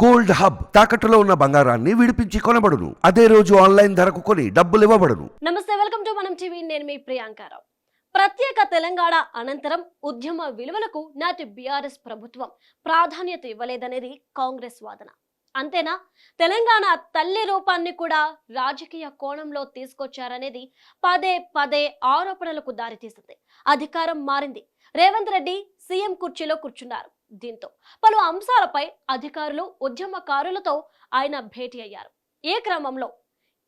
Gold hub తాకట్టులో ఉన్న బంగారాన్ని విడిపించి కొనబడును. అదే రోజు ఆన్లైన్ ధరకు కొని డబ్బులు ఇవ్వబడును. నమస్తే వెల్కమ్ టు మనం టీవీ. నేను మీ ప్రియాంకారావు ప్రత్యేక తెలంగాణ అనంతరం ఉద్యమ విలువలకు నాటి బీఆర్ఎస్ ప్రభుత్వం ప్రాధాన్యత ఇవ్వలేదనేది కాంగ్రెస్ వాదన. అంతేనా? తెలంగాణ తల్లి రూపాన్ని కూడా రాజకీయ కోణంలో తీసుకొచ్చారనేది పదే పదే ఆరోపణలకు దారితీసింది. అధికారం మారింది. రేవంత్ రెడ్డి సీఎం కుర్చీలో కూర్చున్నారు. దీంతో పలు అంశాలపై అధికారులు ఉద్యమకారులతో ఆయన భేటీ అయ్యారు. ఏ క్రమంలో?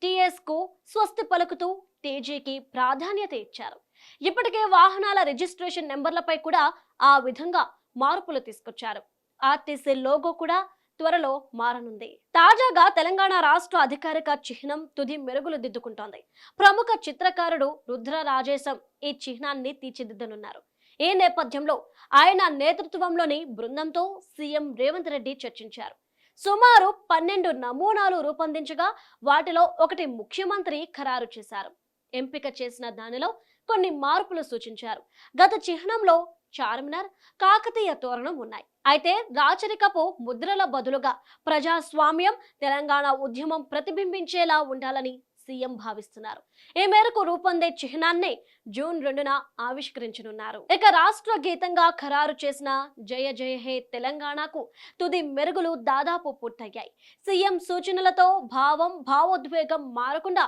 టీఎస్కు స్వస్తి పలుకుతూ టీజీకి ప్రాధాన్యత ఇచ్చారు. ఇప్పటికే వాహనాల రిజిస్ట్రేషన్ నెంబర్లపై కూడా ఆ విధంగా మార్పులు తీసుకొచ్చారు. ఆర్టీసీ లోగో కూడా త్వరలో మారనుంది. తాజాగా తెలంగాణ రాష్ట్ర అధికారిక చిహ్నం తుది మెరుగులు దిద్దుకుంటోంది. ప్రముఖ చిత్రకారుడు రుద్ర రాజేశం ఈ చిహ్నాన్ని తీర్చిదిద్దనున్నారు. ఈ నేపథ్యంలో ఆయన నేతృత్వంలోని బృందంతో సీఎం రేవంత్ రెడ్డి చర్చించారు. సుమారు పన్నెండు నమూనాలు రూపొందించగా వాటిలో ఒకటి ముఖ్యమంత్రి ఖరారు చేశారు. ఎంపిక చేసిన దానిలో కొన్ని మార్పులు సూచించారు. గత చిహ్నంలో చార్మినార్ కాకతీయ తోరణం ఉన్నాయి. అయితే రాచరికపు ముద్రల బదులుగా ప్రజాస్వామ్యం తెలంగాణ ఉద్యమం ప్రతిబింబించేలా ఉండాలని సీఎం భావిస్తున్నారు. ఈ మేరకు రూపొందే చిహ్నాన్ని జూన్ రెండున ఆవిష్కరించనున్నారు. ఇక రాష్ట్ర గీతంగా ఖరారు చేసిన జయ జయ హే తెలంగాణకు తుది మెరుగులు దాదాపు పూర్తయ్యాయి. సీఎం సూచనలతో భావం భావోద్వేగం మారకుండా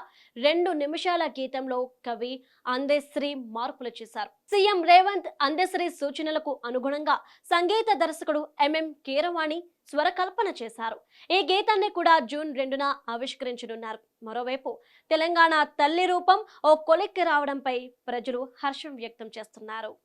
రెండు నిమిషాల గీతంలో కవి అందేశ్రీ మార్పులు చేశారు. సీఎం రేవంత్ అందేశ్రీ సూచనలకు అనుగుణంగా సంగీత దర్శకుడు ఎంఎం కీరవాణి స్వరకల్పన చేశారు. ఈ గీతాన్ని కూడా జూన్ రెండున ఆవిష్కరించనున్నారు. మరోవైపు తెలంగాణ తల్లి రూపం ఓ కొలిక్కి రావడంపై ప్రజలు హర్షం వ్యక్తం చేస్తున్నారు.